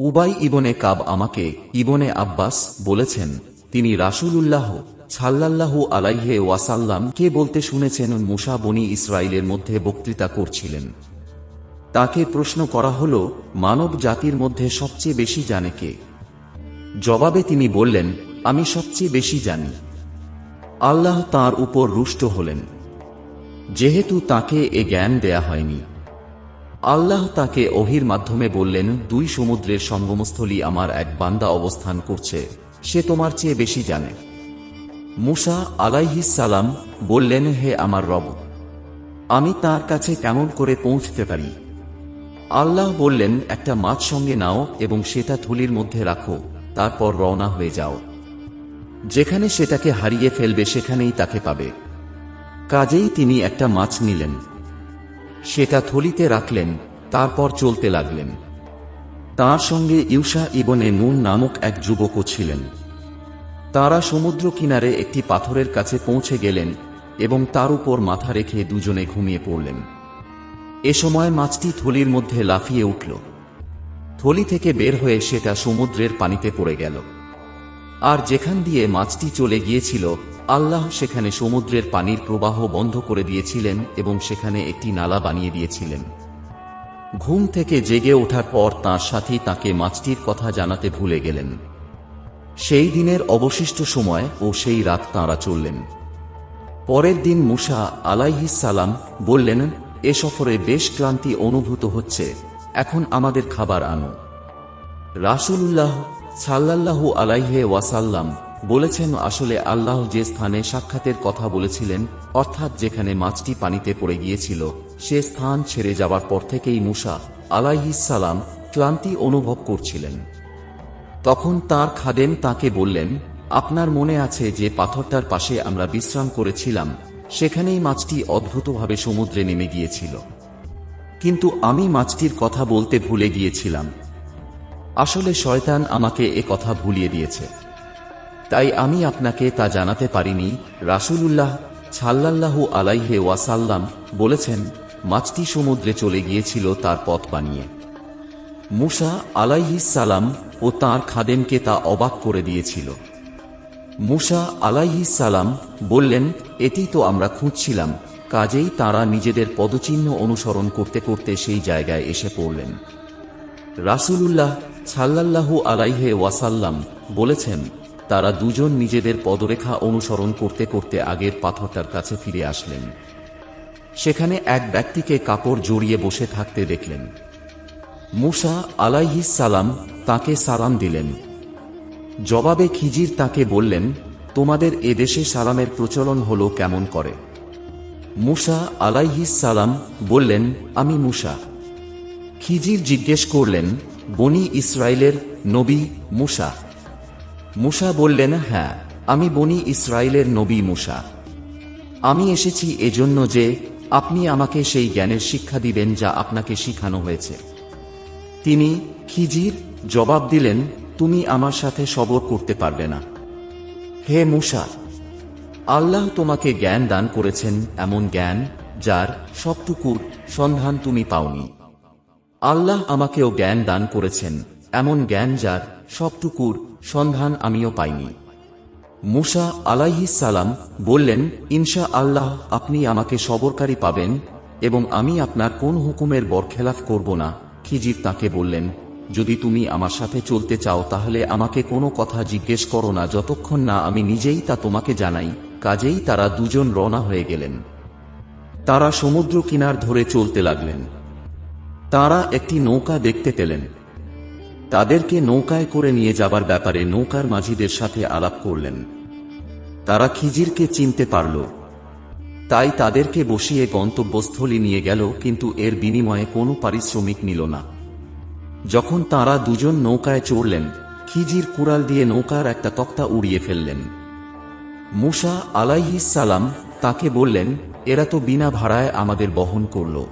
উবাই ইবনে কাব আমাকে ইবনে আব্বাস বলেছেন, তিনি রাসূলুল্লাহ সাল্লাল্লাহু আলাইহে ওয়াসাল্লাম কে বলতে শুনেছেন মুসা বনি ইসরায়েলের মধ্যে বক্তৃতা করছিলেন। তাকে প্রশ্ন করা হল, মানব জাতির মধ্যে সবচেয়ে বেশি জানে কে? জবাবে তিনি বললেন, আমি সবচেয়ে বেশি জানি। আল্লাহ তার উপর রুষ্ট হলেন। যেহেতু তাকে এ জ্ঞান দেয়া হয়নি। আল্লাহ তাকে অহির মাধ্যমে বললেন, দুই সমুদ্রের সঙ্গমস্থলী আমার এক বান্দা অবস্থান করছে, সে তোমার চেয়ে বেশি জানে। মুসা আলাইহিস সালাম বললেন, হে আমার রব, আমি তার কাছে কেমন করে পৌঁছতে পারি? আল্লাহ বললেন, একটা মাছ সঙ্গে নাও এবং সেটা থলির মধ্যে রাখো, তারপর রওনা হয়ে যাও। যেখানে সেটাকে হারিয়ে ফেলবে, সেখানেই তাকে পাবে। কাজেই তিনি একটা মাছ নিলেন। সেটা থলিতে রাখলেন, তারপর চলতে লাগলেন। তার সঙ্গে ইউসা ইবনে নুন নামক এক যুবকও ছিলেন। তারা সমুদ্র কিনারে একটি পাথরের কাছে পৌঁছে গেলেন এবং তার উপর মাথা রেখে দুজনে ঘুমিয়ে পড়লেন। এ সময় মাছটি থলির মধ্যে লাফিয়ে উঠল। থলি থেকে বের হয়ে সেটা সমুদ্রের পানিতে পড়ে গেল। আর যেখান দিয়ে মাছটি চলে গিয়েছিল আল্লাহ সেখানে সমুদ্রের পানির প্রবাহ বন্ধ করে দিয়েছিলেন এবং সেখানে একটি নালা বানিয়ে দিয়েছিলেন। ঘুম থেকে জেগে ওঠার পর তাঁর সাথী তাকে মাছটির কথা জানাতে ভুলে গেলেন। সেই দিনের অবশিষ্ট সময় ও সেই রাত তাঁরা চললেন। পরের দিন মুসা আলাইহিস সালাম বললেন, এ সফরে বেশ ক্লান্তি অনুভূত হচ্ছে, এখন আমাদের খাবার আনো। রাসূলুল্লাহ সাল্লাল্লাহু আলাইহে ওয়াসাল্লাম বলেছেন আসলে আল্লাহ যে স্থানে সাক্ষাতের কথা বলেছিলেন, অর্থাৎ যেখানে মাছটি পানিতে পড়ে গিয়েছিল, সে স্থান ছেড়ে যাবার পর থেকেই মুসা সালাম ক্লান্তি অনুভব করছিলেন। তখন তার খাদেম তাকে বললেন, আপনার মনে আছে যে পাথরটার পাশে আমরা বিশ্রাম করেছিলাম, সেখানেই মাছটি অদ্ভুতভাবে সমুদ্রে নেমে গিয়েছিল। কিন্তু আমি মাছটির কথা বলতে ভুলে গিয়েছিলাম। আসলে শয়তান আমাকে এ কথা ভুলিয়ে দিয়েছে। তাই আমি আপনাকে তা জানাতে পারিনি। রাসূলুল্লাহ ছাল্লাল্লাহু আলাইহে ওয়াসাল্লাম বলেছেন, মাছটি সমুদ্রে চলে গিয়েছিল তার পথ বানিয়ে। মুসা সালাম ও তাঁর খাদেমকে তা অবাক করে দিয়েছিল। মুসা সালাম বললেন, এটি তো আমরা খুঁজছিলাম। কাজেই তারা নিজেদের পদচিহ্ন অনুসরণ করতে করতে সেই জায়গায় এসে পড়লেন। রাসূলুল্লাহ সাল্লাল্লাহু আলাইহে ওয়াসাল্লাম বলেছেন তারা দুজন নিজেদের পদরেখা অনুসরণ করতে করতে আগের পাথরটার কাছে ফিরে আসলেন। সেখানে এক ব্যক্তিকে কাপড় জড়িয়ে বসে থাকতে দেখলেন। মুসা আলাইহিস সালাম তাকে সালাম দিলেন। জবাবে খিজির তাকে বললেন, তোমাদের এদেশে সালামের প্রচলন হলো কেমন করে? মুসা আলাইহিস সালাম বললেন, আমি মুসা। খিজির জিজ্ঞেস করলেন, বনি ইসরায়েলের নবী মুসা। মুসা বললেন হ্যাঁ আমি বনি ইসরায়েলের নবী মুসা। আমি এসেছি এজন্য যে আপনি আমাকে সেই জ্ঞানের শিক্ষা দিবেন যা আপনাকে শিখানো হয়েছে। তিনি খিজির জবাব দিলেন, তুমি আমার সাথে সবর করতে পারবে না। হে মুসা, আল্লাহ তোমাকে জ্ঞান দান করেছেন এমন জ্ঞান যার সবটুকুর সন্ধান তুমি পাওনি। আল্লাহ আমাকেও জ্ঞান দান করেছেন এমন জ্ঞান যার সবটুকুর সন্ধান আমিও পাইনি। মুসা সালাম বললেন, ইনশা আল্লাহ, আপনি আমাকে সবরকারী পাবেন এবং আমি আপনার কোন হুকুমের বরখেলাফ করব না। খিজির তাকে বললেন, যদি তুমি আমার সাথে চলতে চাও, তাহলে আমাকে কোনো কথা জিজ্ঞেস করো না, যতক্ষণ না আমি নিজেই তা তোমাকে জানাই, কাজেই তারা দুজন রওনা হয়ে গেলেন। তারা সমুদ্র কিনার ধরে চলতে লাগলেন। তারা একটি নৌকা দেখতে পেলেন। তাদেরকে নৌকায় করে নিয়ে যাবার ব্যাপারে নৌকার মাঝিদের সাথে আলাপ করলেন। তারা খিজিরকে চিনতে পারল। তাই তাদেরকে বসিয়ে গন্তব্যস্থলে নিয়ে গেল, কিন্তু এর বিনিময়ে কোনো পারিশ্রমিক নিল না। যখন তারা দুজন নৌকায় চড়লেন, খিজির কুড়াল দিয়ে নৌকার একটা তক্তা উড়িয়ে ফেললেন। মুসা আলাইহিস সালাম তাকে বললেন, এরা তো বিনা ভাড়ায় আমাদের বহন করল।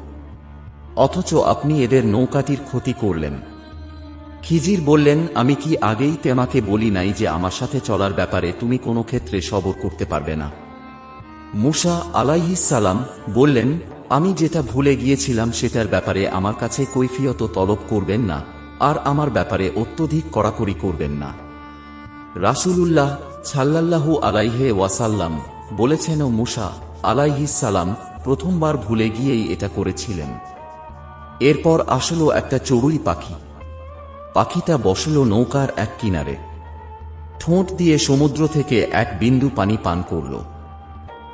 অথচ আপনি এদের নৌকাটির ক্ষতি করলেন। খিজির বললেন, আমি কি আগেই তেমাকে বলি নাই যে আমার সাথে চলার ব্যাপারে তুমি কোনো ক্ষেত্রে সবর করতে পারবে না? মুসা সালাম বললেন, আমি যেটা ভুলে গিয়েছিলাম সেটার ব্যাপারে আমার কাছে কৈফিয়ত তলব করবেন না, আর আমার ব্যাপারে অত্যধিক কড়াকড়ি করবেন না। রাসূলুল্লাহ সাল্লাল্লাহু আলাইহে ওয়াসাল্লাম বলেছেন, ও মুসা সালাম, প্রথমবার ভুলে গিয়েই এটা করেছিলেন। এরপর আসলো একটা চড়ুই পাখি। পাখিটা বসল নৌকার এক কিনারে। ঠোঁট দিয়ে সমুদ্র থেকে এক বিন্দু পানি পান করল।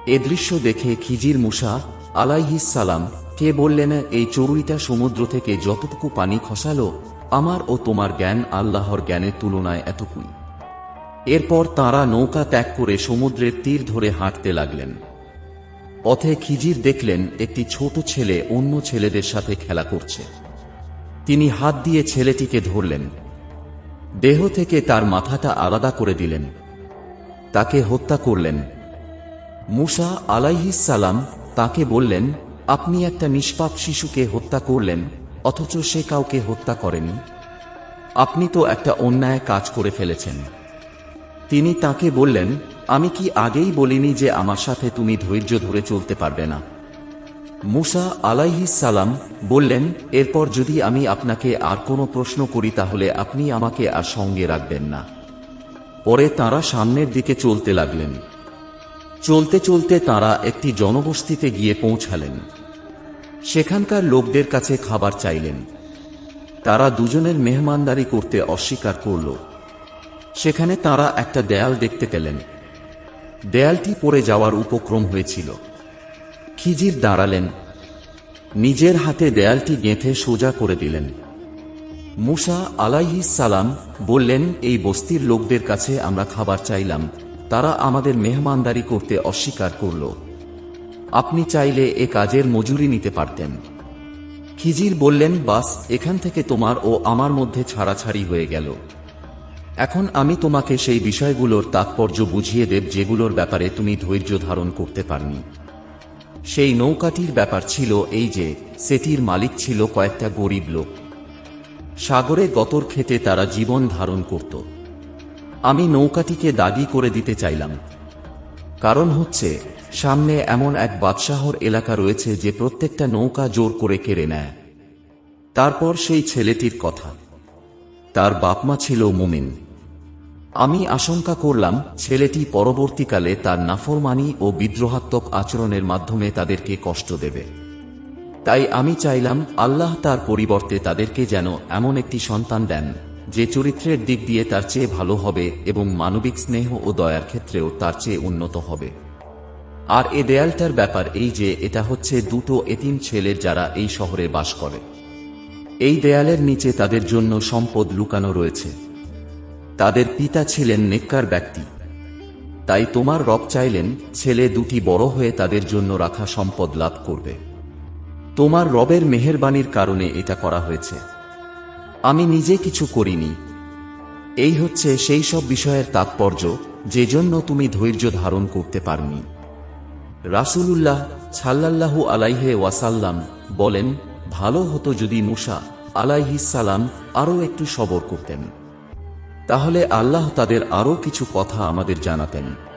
এ দৃশ্য দেখে খিজির মুসা আলাইহিস সালাম, কে বললেন, এই চড়ুইটা সমুদ্র থেকে যতটুকু পানি খসালো, আমার ও তোমার জ্ঞান আল্লাহর জ্ঞানের তুলনায় এতটুকুই এরপর তারা নৌকা ত্যাগ করে সমুদ্রের তীর ধরে হাঁটতে লাগলেন। পথে খিজির দেখলেন, একটি ছোট ছেলে অন্য ছেলেদের সাথে খেলা করছে। তিনি হাত দিয়ে ছেলেটিকে ধরলেন। দেহ থেকে তার মাথাটা আলাদা করে দিলেন। তাকে হত্যা করলেন। মুসা সালাম তাকে বললেন, আপনি একটা নিষ্পাপ শিশুকে হত্যা করলেন, অথচ সে কাউকে হত্যা করেনি। আপনি তো একটা অন্যায় কাজ করে ফেলেছেন। তিনি তাকে বললেন, আমি কি আগেই বলিনি যে আমার সাথে তুমি ধৈর্য ধরে চলতে পারবে না? মুসা আলাইহিস সালাম বললেন, এরপর যদি আমি আপনাকে আর কোনো প্রশ্ন করি, তাহলে আপনি আমাকে আর সঙ্গে রাখবেন না। পরে তারা সামনের দিকে চলতে লাগলেন। চলতে চলতে তারা একটি জনবস্তিতে গিয়ে পৌঁছালেন। সেখানকার লোকদের কাছে খাবার চাইলেন। তারা দুজনের মেহমানদারি করতে অস্বীকার করল। সেখানে তারা একটা দেয়াল দেখতে পেলেন। দেয়ালটি পড়ে যাওয়ার উপক্রম হয়েছিল। খিজির দাঁড়ালেন। নিজের হাতে দেয়ালটি গেঁথে সোজা করে দিলেন। মুসা আলাইহিস সালাম বললেন, এই বস্তির লোকদের কাছে আমরা খাবার চাইলাম। তারা আমাদের মেহমানদারি করতে অস্বীকার করল। আপনি চাইলে এ কাজের মজুরি নিতে পারতেন। খিজির বললেন, বাস, এখান থেকে তোমার ও আমার মধ্যে ছাড়াছাড়ি হয়ে গেল। এখন আমি তোমাকে সেই বিষয়গুলোর তাৎপর্য বুঝিয়ে দেব, যেগুলোর ব্যাপারে তুমি ধৈর্য ধারণ করতে পারনি। সেই নৌকাটির ব্যাপার ছিল এই যে, সেটির মালিক ছিল কয়েকটা গরিব লোক। সাগরে গতর খেতে তারা জীবন ধারণ করত। আমি নৌকাটিকে দাগি করে দিতে চাইলাম। কারণ হচ্ছে, সামনে এমন এক বাদশাহর এলাকা রয়েছে যে প্রত্যেকটা নৌকা জোর করে কেড়ে নেয়। তারপর সেই ছেলেটির কথা। তার বাপমা ছিল মুমিন। আমি আশঙ্কা করলাম, ছেলেটি পরবর্তীকালে তার নাফরমানি ও বিদ্রোহাত্মক আচরণের মাধ্যমে তাদেরকে কষ্ট দেবে। তাই আমি চাইলাম, আল্লাহ তার পরিবর্তে তাদেরকে যেন এমন একটি সন্তান দেন, যে চরিত্রের দিক দিয়ে তার চেয়ে ভালো হবে এবং মানবিক স্নেহ ও দয়ার ক্ষেত্রেও তার চেয়ে উন্নত হবে। আর এ দেয়ালটার ব্যাপার এই যে, এটা হচ্ছে দুটো এতিম ছেলের যারা এই শহরে বাস করে। এই দেয়ালের নিচে তাদের জন্য সম্পদ লুকানো রয়েছে। তাদের পিতা ছিলেন নেককার ব্যক্তি। তাই তোমার রব চাইলেন ছেলে দুটি বড় হয়ে তাদের জন্য রাখা সম্পদ লাভ করবে। তোমার রবের মেহেরবানির কারণে এটা করা হয়েছে। আমি নিজে কিছু করিনি। এই হচ্ছে সেই সব বিষয়ের তাৎপর্য, যে জন্য তুমি ধৈর্য ধারণ করতে পারনি। রাসূলুল্লাহ সাল্লাল্লাহু আলাইহে ওয়াসাল্লাম বলেন, ভালো হতো যদি মুসা আলাইহিস সালাম আরও একটু সবর করতেন। তাহলে আল্লাহ তাদের আরও কিছু কথা আমাদের জানাতেন।